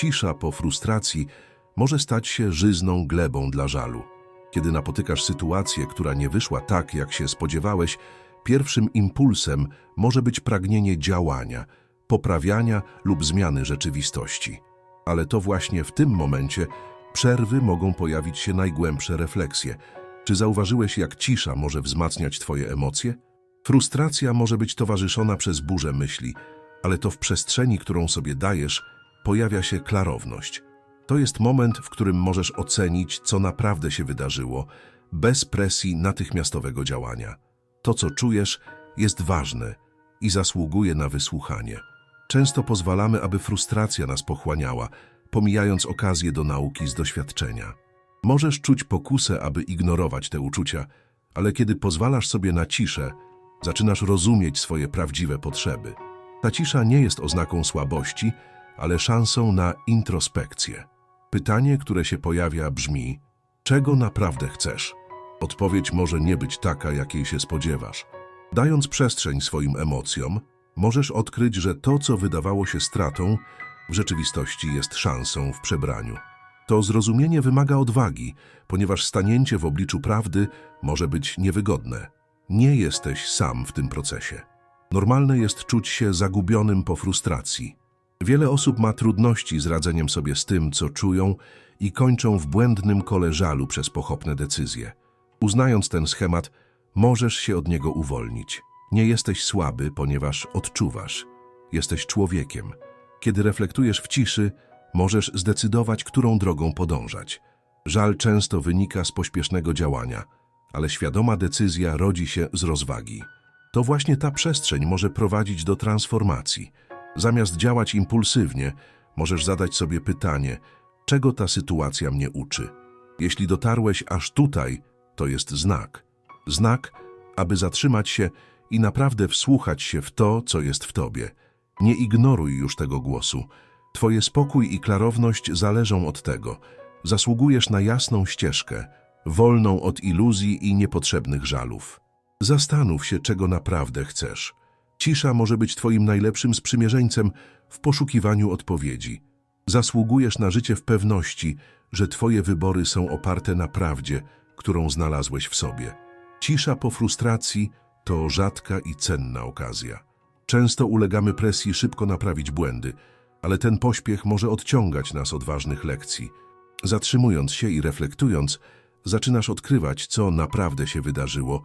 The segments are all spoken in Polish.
Cisza po frustracji może stać się żyzną glebą dla żalu. Kiedy napotykasz sytuację, która nie wyszła tak, jak się spodziewałeś, pierwszym impulsem może być pragnienie działania, poprawiania lub zmiany rzeczywistości. Ale to właśnie w tym momencie przerwy mogą pojawić się najgłębsze refleksje. Czy zauważyłeś, jak cisza może wzmacniać Twoje emocje? Frustracja może być towarzyszona przez burzę myśli, ale to w przestrzeni, którą sobie dajesz, pojawia się klarowność. To jest moment, w którym możesz ocenić, co naprawdę się wydarzyło, bez presji natychmiastowego działania. To, co czujesz, jest ważne i zasługuje na wysłuchanie. Często pozwalamy, aby frustracja nas pochłaniała, pomijając okazję do nauki z doświadczenia. Możesz czuć pokusę, aby ignorować te uczucia, ale kiedy pozwalasz sobie na ciszę, zaczynasz rozumieć swoje prawdziwe potrzeby. Ta cisza nie jest oznaką słabości, ale szansą na introspekcję. Pytanie, które się pojawia, brzmi: czego naprawdę chcesz? Odpowiedź może nie być taka, jakiej się spodziewasz. Dając przestrzeń swoim emocjom, możesz odkryć, że to, co wydawało się stratą, w rzeczywistości jest szansą w przebraniu. To zrozumienie wymaga odwagi, ponieważ stanięcie w obliczu prawdy może być niewygodne. Nie jesteś sam w tym procesie. Normalne jest czuć się zagubionym po frustracji. Wiele osób ma trudności z radzeniem sobie z tym, co czują i kończą w błędnym kole żalu przez pochopne decyzje. Uznając ten schemat, możesz się od niego uwolnić. Nie jesteś słaby, ponieważ odczuwasz. Jesteś człowiekiem. Kiedy reflektujesz w ciszy, możesz zdecydować, którą drogą podążać. Żal często wynika z pośpiesznego działania, ale świadoma decyzja rodzi się z rozwagi. To właśnie ta przestrzeń może prowadzić do transformacji. Zamiast działać impulsywnie, możesz zadać sobie pytanie, czego ta sytuacja mnie uczy. Jeśli dotarłeś aż tutaj, to jest znak. Znak, aby zatrzymać się i naprawdę wsłuchać się w to, co jest w tobie. Nie ignoruj już tego głosu. Twoje spokój i klarowność zależą od tego. Zasługujesz na jasną ścieżkę, wolną od iluzji i niepotrzebnych żalów. Zastanów się, czego naprawdę chcesz. Cisza może być Twoim najlepszym sprzymierzeńcem w poszukiwaniu odpowiedzi. Zasługujesz na życie w pewności, że Twoje wybory są oparte na prawdzie, którą znalazłeś w sobie. Cisza po frustracji to rzadka i cenna okazja. Często ulegamy presji szybko naprawić błędy, ale ten pośpiech może odciągać nas od ważnych lekcji. Zatrzymując się i reflektując, zaczynasz odkrywać, co naprawdę się wydarzyło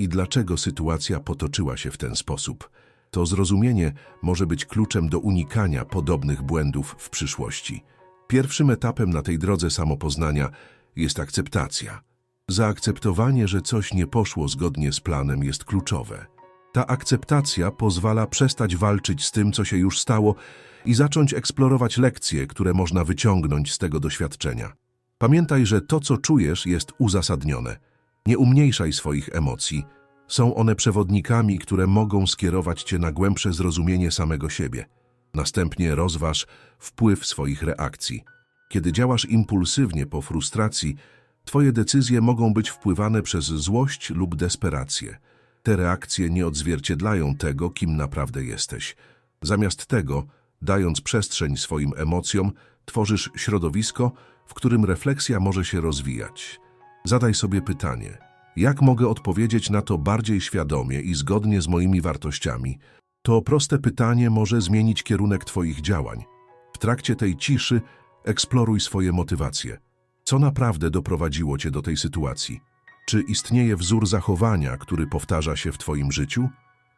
i dlaczego sytuacja potoczyła się w ten sposób. To zrozumienie może być kluczem do unikania podobnych błędów w przyszłości. Pierwszym etapem na tej drodze samopoznania jest akceptacja. Zaakceptowanie, że coś nie poszło zgodnie z planem, jest kluczowe. Ta akceptacja pozwala przestać walczyć z tym, co się już stało i zacząć eksplorować lekcje, które można wyciągnąć z tego doświadczenia. Pamiętaj, że to, co czujesz, jest uzasadnione. Nie umniejszaj swoich emocji. Są one przewodnikami, które mogą skierować cię na głębsze zrozumienie samego siebie. Następnie rozważ wpływ swoich reakcji. Kiedy działasz impulsywnie po frustracji, twoje decyzje mogą być wpływane przez złość lub desperację. Te reakcje nie odzwierciedlają tego, kim naprawdę jesteś. Zamiast tego, dając przestrzeń swoim emocjom, tworzysz środowisko, w którym refleksja może się rozwijać. Zadaj sobie pytanie, jak mogę odpowiedzieć na to bardziej świadomie i zgodnie z moimi wartościami? To proste pytanie może zmienić kierunek Twoich działań. W trakcie tej ciszy eksploruj swoje motywacje. Co naprawdę doprowadziło Cię do tej sytuacji? Czy istnieje wzór zachowania, który powtarza się w Twoim życiu?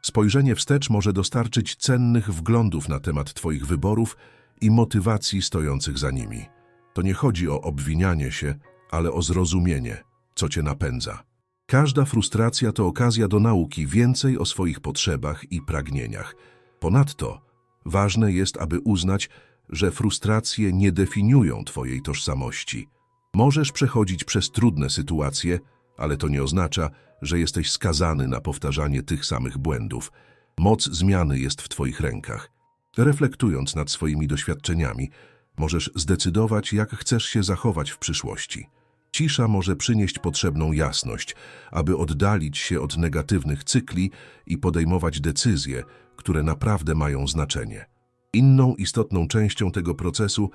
Spojrzenie wstecz może dostarczyć cennych wglądów na temat Twoich wyborów i motywacji stojących za nimi. To nie chodzi o obwinianie się, ale o zrozumienie, co Cię napędza. Każda frustracja to okazja do nauki więcej o swoich potrzebach i pragnieniach. Ponadto ważne jest, aby uznać, że frustracje nie definiują Twojej tożsamości. Możesz przechodzić przez trudne sytuacje, ale to nie oznacza, że jesteś skazany na powtarzanie tych samych błędów. Moc zmiany jest w Twoich rękach. Reflektując nad swoimi doświadczeniami, możesz zdecydować, jak chcesz się zachować w przyszłości. Cisza może przynieść potrzebną jasność, aby oddalić się od negatywnych cykli i podejmować decyzje, które naprawdę mają znaczenie. Inną istotną częścią tego procesu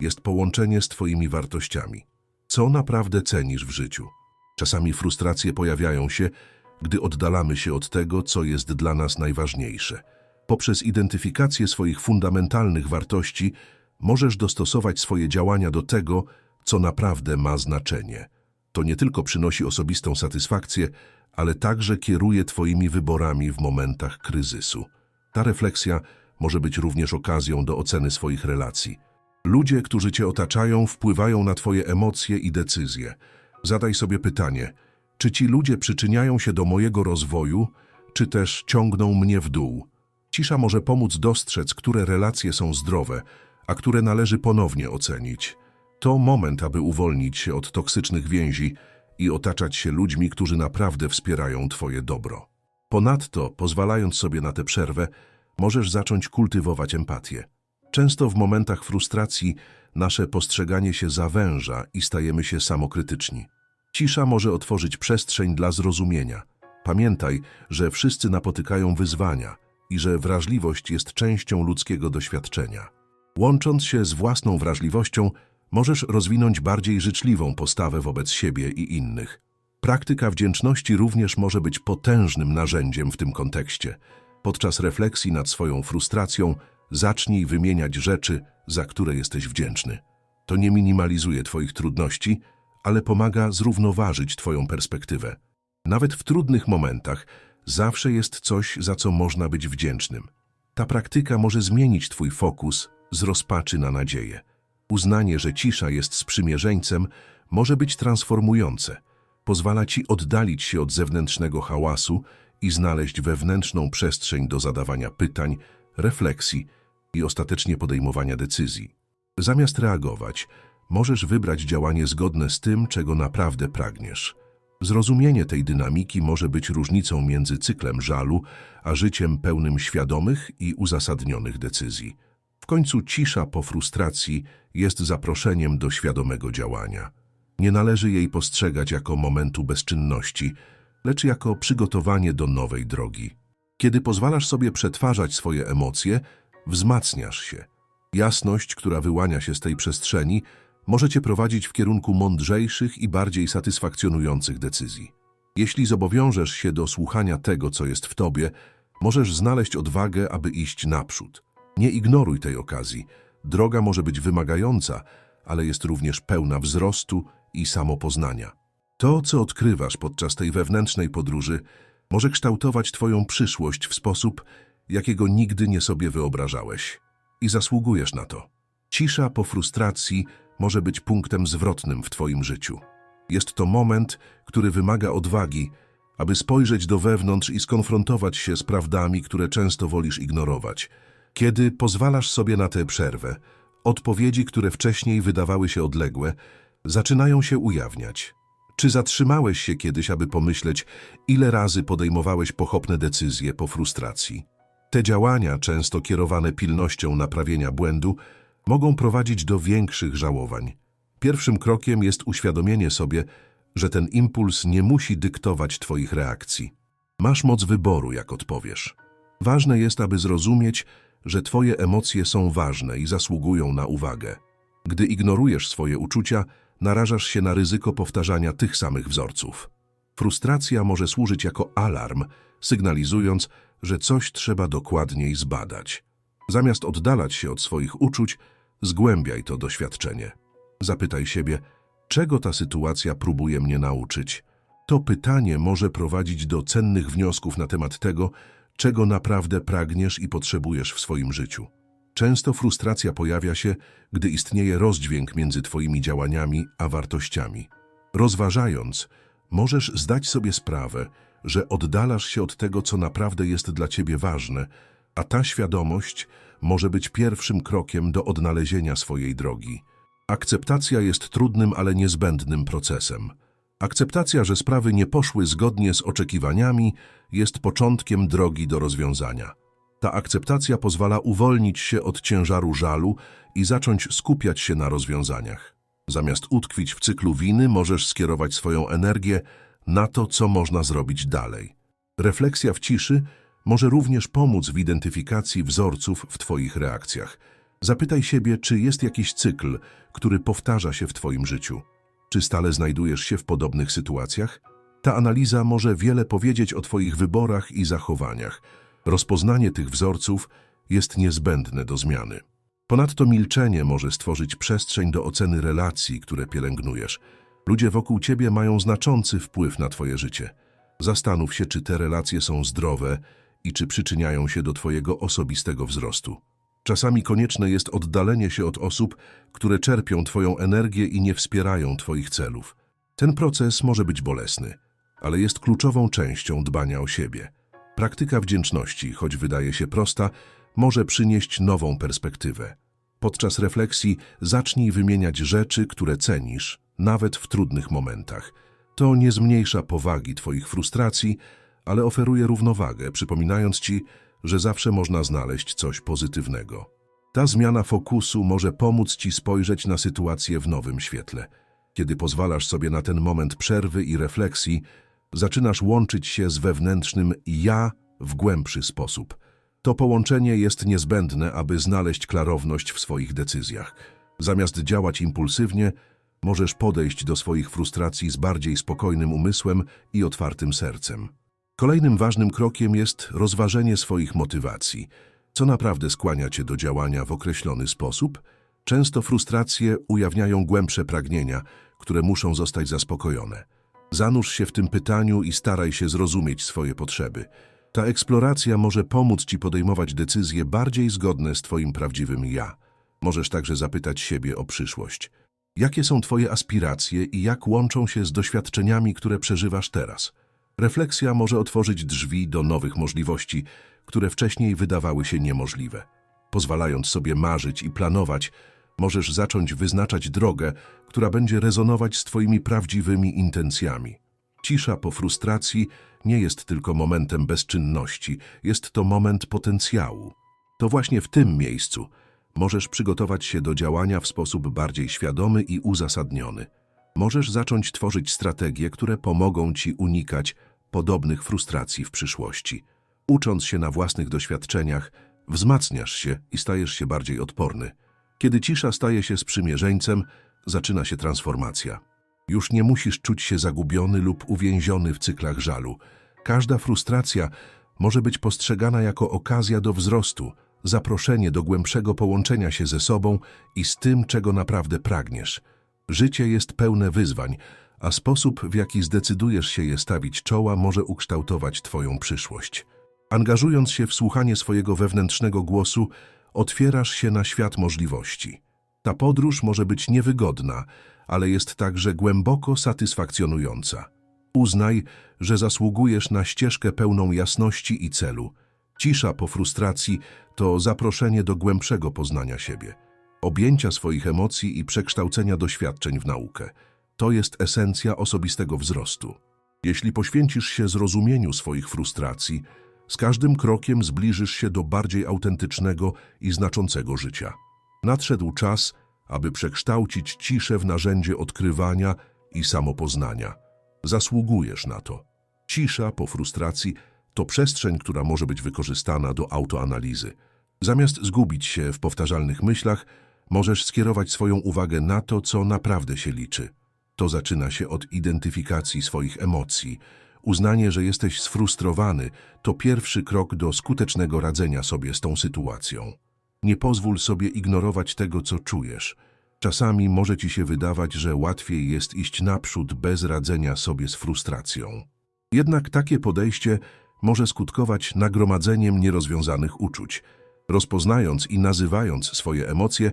jest połączenie z Twoimi wartościami. Co naprawdę cenisz w życiu? Czasami frustracje pojawiają się, gdy oddalamy się od tego, co jest dla nas najważniejsze. Poprzez identyfikację swoich fundamentalnych wartości możesz dostosować swoje działania do tego, co naprawdę ma znaczenie. To nie tylko przynosi osobistą satysfakcję, ale także kieruje Twoimi wyborami w momentach kryzysu. Ta refleksja może być również okazją do oceny swoich relacji. Ludzie, którzy Cię otaczają, wpływają na Twoje emocje i decyzje. Zadaj sobie pytanie, czy ci ludzie przyczyniają się do mojego rozwoju, czy też ciągną mnie w dół? Cisza może pomóc dostrzec, które relacje są zdrowe, a które należy ponownie ocenić. To moment, aby uwolnić się od toksycznych więzi i otaczać się ludźmi, którzy naprawdę wspierają Twoje dobro. Ponadto, pozwalając sobie na tę przerwę, możesz zacząć kultywować empatię. Często w momentach frustracji nasze postrzeganie się zawęża i stajemy się samokrytyczni. Cisza może otworzyć przestrzeń dla zrozumienia. Pamiętaj, że wszyscy napotykają wyzwania i że wrażliwość jest częścią ludzkiego doświadczenia. Łącząc się z własną wrażliwością, możesz rozwinąć bardziej życzliwą postawę wobec siebie i innych. Praktyka wdzięczności również może być potężnym narzędziem w tym kontekście. Podczas refleksji nad swoją frustracją zacznij wymieniać rzeczy, za które jesteś wdzięczny. To nie minimalizuje Twoich trudności, ale pomaga zrównoważyć Twoją perspektywę. Nawet w trudnych momentach zawsze jest coś, za co można być wdzięcznym. Ta praktyka może zmienić Twój fokus z rozpaczy na nadzieję. Uznanie, że cisza jest sprzymierzeńcem, może być transformujące. Pozwala Ci oddalić się od zewnętrznego hałasu i znaleźć wewnętrzną przestrzeń do zadawania pytań, refleksji i ostatecznie podejmowania decyzji. Zamiast reagować, możesz wybrać działanie zgodne z tym, czego naprawdę pragniesz. Zrozumienie tej dynamiki może być różnicą między cyklem żalu, a życiem pełnym świadomych i uzasadnionych decyzji. W końcu cisza po frustracji jest zaproszeniem do świadomego działania. Nie należy jej postrzegać jako momentu bezczynności, lecz jako przygotowanie do nowej drogi. Kiedy pozwalasz sobie przetwarzać swoje emocje, wzmacniasz się. Jasność, która wyłania się z tej przestrzeni, może cię prowadzić w kierunku mądrzejszych i bardziej satysfakcjonujących decyzji. Jeśli zobowiążesz się do słuchania tego, co jest w tobie, możesz znaleźć odwagę, aby iść naprzód. Nie ignoruj tej okazji. Droga może być wymagająca, ale jest również pełna wzrostu i samopoznania. To, co odkrywasz podczas tej wewnętrznej podróży, może kształtować Twoją przyszłość w sposób, jakiego nigdy nie sobie wyobrażałeś. I zasługujesz na to. Cisza po frustracji może być punktem zwrotnym w Twoim życiu. Jest to moment, który wymaga odwagi, aby spojrzeć do wewnątrz i skonfrontować się z prawdami, które często wolisz ignorować. Kiedy pozwalasz sobie na tę przerwę, odpowiedzi, które wcześniej wydawały się odległe, zaczynają się ujawniać. Czy zatrzymałeś się kiedyś, aby pomyśleć, ile razy podejmowałeś pochopne decyzje po frustracji? Te działania, często kierowane pilnością naprawienia błędu, mogą prowadzić do większych żałowań. Pierwszym krokiem jest uświadomienie sobie, że ten impuls nie musi dyktować Twoich reakcji. Masz moc wyboru, jak odpowiesz. Ważne jest, aby zrozumieć, że Twoje emocje są ważne i zasługują na uwagę. Gdy ignorujesz swoje uczucia, narażasz się na ryzyko powtarzania tych samych wzorców. Frustracja może służyć jako alarm, sygnalizując, że coś trzeba dokładniej zbadać. Zamiast oddalać się od swoich uczuć, zgłębiaj to doświadczenie. Zapytaj siebie, czego ta sytuacja próbuje mnie nauczyć. To pytanie może prowadzić do cennych wniosków na temat tego, czego naprawdę pragniesz i potrzebujesz w swoim życiu. Często frustracja pojawia się, gdy istnieje rozdźwięk między Twoimi działaniami a wartościami. Rozważając, możesz zdać sobie sprawę, że oddalasz się od tego, co naprawdę jest dla Ciebie ważne, a ta świadomość może być pierwszym krokiem do odnalezienia swojej drogi. Akceptacja jest trudnym, ale niezbędnym procesem. Akceptacja, że sprawy nie poszły zgodnie z oczekiwaniami, jest początkiem drogi do rozwiązania. Ta akceptacja pozwala uwolnić się od ciężaru żalu i zacząć skupiać się na rozwiązaniach. Zamiast utkwić w cyklu winy, możesz skierować swoją energię na to, co można zrobić dalej. Refleksja w ciszy może również pomóc w identyfikacji wzorców w Twoich reakcjach. Zapytaj siebie, czy jest jakiś cykl, który powtarza się w Twoim życiu. Czy stale znajdujesz się w podobnych sytuacjach? Ta analiza może wiele powiedzieć o Twoich wyborach i zachowaniach. Rozpoznanie tych wzorców jest niezbędne do zmiany. Ponadto milczenie może stworzyć przestrzeń do oceny relacji, które pielęgnujesz. Ludzie wokół Ciebie mają znaczący wpływ na Twoje życie. Zastanów się, czy te relacje są zdrowe i czy przyczyniają się do Twojego osobistego wzrostu. Czasami konieczne jest oddalenie się od osób, które czerpią Twoją energię i nie wspierają Twoich celów. Ten proces może być bolesny, ale jest kluczową częścią dbania o siebie. Praktyka wdzięczności, choć wydaje się prosta, może przynieść nową perspektywę. Podczas refleksji zacznij wymieniać rzeczy, które cenisz, nawet w trudnych momentach. To nie zmniejsza powagi Twoich frustracji, ale oferuje równowagę, przypominając Ci, że zawsze można znaleźć coś pozytywnego. Ta zmiana fokusu może pomóc Ci spojrzeć na sytuację w nowym świetle. Kiedy pozwalasz sobie na ten moment przerwy i refleksji, zaczynasz łączyć się z wewnętrznym ja w głębszy sposób. To połączenie jest niezbędne, aby znaleźć klarowność w swoich decyzjach. Zamiast działać impulsywnie, możesz podejść do swoich frustracji z bardziej spokojnym umysłem i otwartym sercem. Kolejnym ważnym krokiem jest rozważenie swoich motywacji. Co naprawdę skłania cię do działania w określony sposób? Często frustracje ujawniają głębsze pragnienia, które muszą zostać zaspokojone. Zanurz się w tym pytaniu i staraj się zrozumieć swoje potrzeby. Ta eksploracja może pomóc ci podejmować decyzje bardziej zgodne z twoim prawdziwym ja. Możesz także zapytać siebie o przyszłość. Jakie są twoje aspiracje i jak łączą się z doświadczeniami, które przeżywasz teraz? Refleksja może otworzyć drzwi do nowych możliwości, które wcześniej wydawały się niemożliwe. Pozwalając sobie marzyć i planować, możesz zacząć wyznaczać drogę, która będzie rezonować z Twoimi prawdziwymi intencjami. Cisza po frustracji nie jest tylko momentem bezczynności, jest to moment potencjału. To właśnie w tym miejscu możesz przygotować się do działania w sposób bardziej świadomy i uzasadniony. Możesz zacząć tworzyć strategie, które pomogą Ci unikać podobnych frustracji w przyszłości. Ucząc się na własnych doświadczeniach, wzmacniasz się i stajesz się bardziej odporny. Kiedy cisza staje się sprzymierzeńcem, zaczyna się transformacja. Już nie musisz czuć się zagubiony lub uwięziony w cyklach żalu. Każda frustracja może być postrzegana jako okazja do wzrostu, zaproszenie do głębszego połączenia się ze sobą i z tym, czego naprawdę pragniesz. Życie jest pełne wyzwań, a sposób, w jaki zdecydujesz się je stawić czoła, może ukształtować Twoją przyszłość. Angażując się w słuchanie swojego wewnętrznego głosu, otwierasz się na świat możliwości. Ta podróż może być niewygodna, ale jest także głęboko satysfakcjonująca. Uznaj, że zasługujesz na ścieżkę pełną jasności i celu. Cisza po frustracji to zaproszenie do głębszego poznania siebie, objęcia swoich emocji i przekształcenia doświadczeń w naukę. To jest esencja osobistego wzrostu. Jeśli poświęcisz się zrozumieniu swoich frustracji, z każdym krokiem zbliżysz się do bardziej autentycznego i znaczącego życia. Nadszedł czas, aby przekształcić ciszę w narzędzie odkrywania i samopoznania. Zasługujesz na to. Cisza po frustracji to przestrzeń, która może być wykorzystana do autoanalizy. Zamiast zgubić się w powtarzalnych myślach, możesz skierować swoją uwagę na to, co naprawdę się liczy. To zaczyna się od identyfikacji swoich emocji. Uznanie, że jesteś sfrustrowany, to pierwszy krok do skutecznego radzenia sobie z tą sytuacją. Nie pozwól sobie ignorować tego, co czujesz. Czasami może ci się wydawać, że łatwiej jest iść naprzód bez radzenia sobie z frustracją. Jednak takie podejście może skutkować nagromadzeniem nierozwiązanych uczuć. Rozpoznając i nazywając swoje emocje,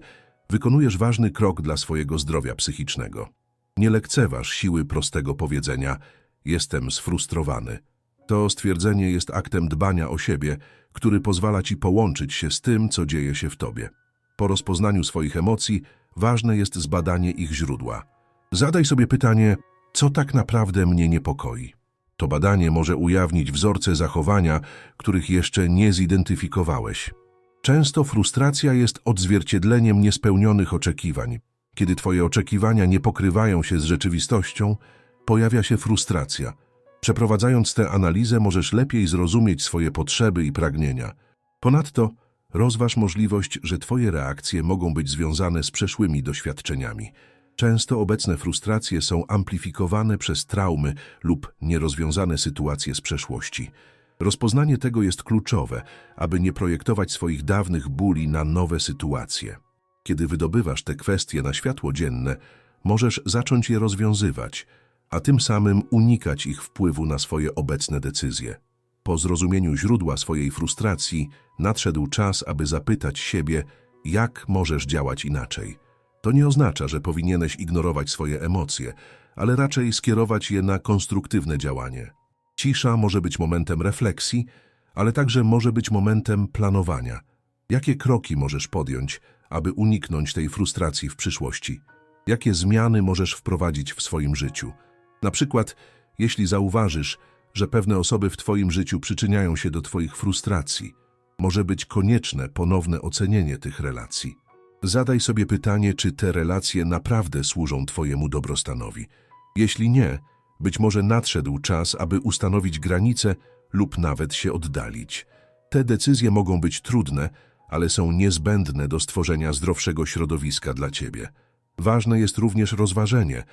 wykonujesz ważny krok dla swojego zdrowia psychicznego. Nie lekceważ siły prostego powiedzenia jestem sfrustrowany. To stwierdzenie jest aktem dbania o siebie, który pozwala ci połączyć się z tym, co dzieje się w tobie. Po rozpoznaniu swoich emocji ważne jest zbadanie ich źródła. Zadaj sobie pytanie, co tak naprawdę mnie niepokoi. To badanie może ujawnić wzorce zachowania, których jeszcze nie zidentyfikowałeś. Często frustracja jest odzwierciedleniem niespełnionych oczekiwań. Kiedy twoje oczekiwania nie pokrywają się z rzeczywistością, pojawia się frustracja. Przeprowadzając tę analizę możesz lepiej zrozumieć swoje potrzeby i pragnienia. Ponadto Rozważ możliwość, że Twoje reakcje mogą być związane z przeszłymi doświadczeniami. Często obecne frustracje są amplifikowane przez traumy lub nierozwiązane sytuacje z przeszłości. Rozpoznanie tego jest kluczowe, aby nie projektować swoich dawnych bóli na nowe sytuacje. Kiedy wydobywasz te kwestie na światło dzienne, możesz zacząć je rozwiązywać, a tym samym unikać ich wpływu na swoje obecne decyzje. Po zrozumieniu źródła swojej frustracji, nadszedł czas, aby zapytać siebie, jak możesz działać inaczej. To nie oznacza, że powinieneś ignorować swoje emocje, ale raczej skierować je na konstruktywne działanie. Cisza może być momentem refleksji, ale także może być momentem planowania. Jakie kroki możesz podjąć, aby uniknąć tej frustracji w przyszłości? Jakie zmiany możesz wprowadzić w swoim życiu? Na przykład, jeśli zauważysz, że pewne osoby w Twoim życiu przyczyniają się do Twoich frustracji, może być konieczne ponowne ocenienie tych relacji. Zadaj sobie pytanie, czy te relacje naprawdę służą Twojemu dobrostanowi. Jeśli nie, być może nadszedł czas, aby ustanowić granice lub nawet się oddalić. Te decyzje mogą być trudne, ale są niezbędne do stworzenia zdrowszego środowiska dla Ciebie. Ważne jest również rozważenie,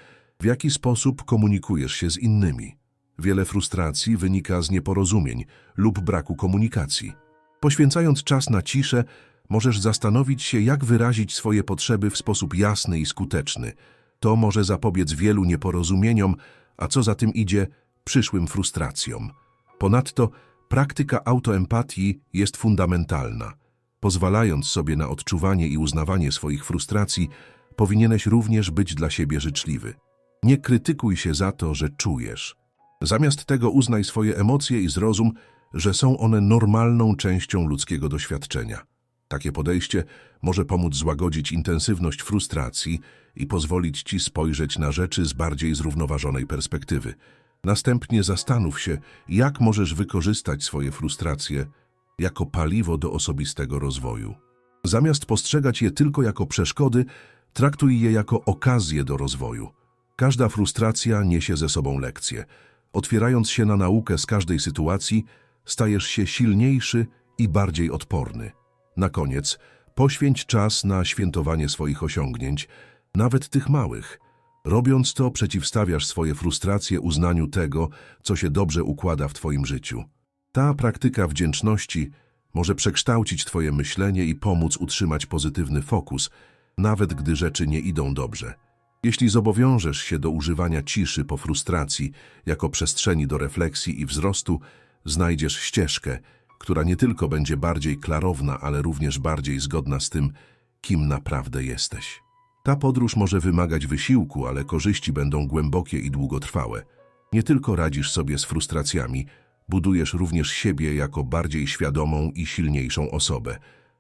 w jaki sposób komunikujesz się z innymi. Wiele frustracji wynika z nieporozumień lub braku komunikacji. Poświęcając czas na ciszę, możesz zastanowić się, jak wyrazić swoje potrzeby w sposób jasny i skuteczny. To może zapobiec wielu nieporozumieniom, a co za tym idzie, przyszłym frustracjom. Ponadto praktyka autoempatii jest fundamentalna. Pozwalając sobie na odczuwanie i uznawanie swoich frustracji, powinieneś również być dla siebie życzliwy. Nie krytykuj się za to, że czujesz. Zamiast tego uznaj swoje emocje i zrozum, że są one normalną częścią ludzkiego doświadczenia. Takie podejście może pomóc złagodzić intensywność frustracji i pozwolić Ci spojrzeć na rzeczy z bardziej zrównoważonej perspektywy. Następnie zastanów się, jak możesz wykorzystać swoje frustracje jako paliwo do osobistego rozwoju. Zamiast postrzegać je tylko jako przeszkody, traktuj je jako okazję do rozwoju. Każda frustracja niesie ze sobą lekcję. Otwierając się na naukę z każdej sytuacji, stajesz się silniejszy i bardziej odporny. Na koniec, poświęć czas na świętowanie swoich osiągnięć, nawet tych małych. Robiąc to, przeciwstawiasz swoje frustracje uznaniu tego, co się dobrze układa w Twoim życiu. Ta praktyka wdzięczności może przekształcić Twoje myślenie i pomóc utrzymać pozytywny fokus, nawet gdy rzeczy nie idą dobrze. Jeśli zobowiążesz się do używania ciszy po frustracji jako przestrzeni do refleksji i wzrostu, znajdziesz ścieżkę, która nie tylko będzie bardziej klarowna, ale również bardziej zgodna z tym, kim naprawdę jesteś. Ta podróż może wymagać wysiłku, ale korzyści będą głębokie i długotrwałe. Nie tylko radzisz sobie z frustracjami, budujesz również siebie jako bardziej świadomą i silniejszą osobę.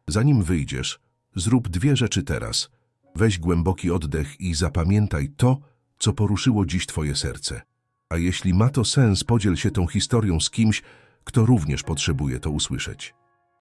Zanim wyjdziesz, zrób dwie rzeczy teraz. Weź głęboki oddech i zapamiętaj to, co poruszyło dziś Twoje serce. A jeśli ma to sens, podziel się tą historią z kimś, kto również potrzebuje to usłyszeć.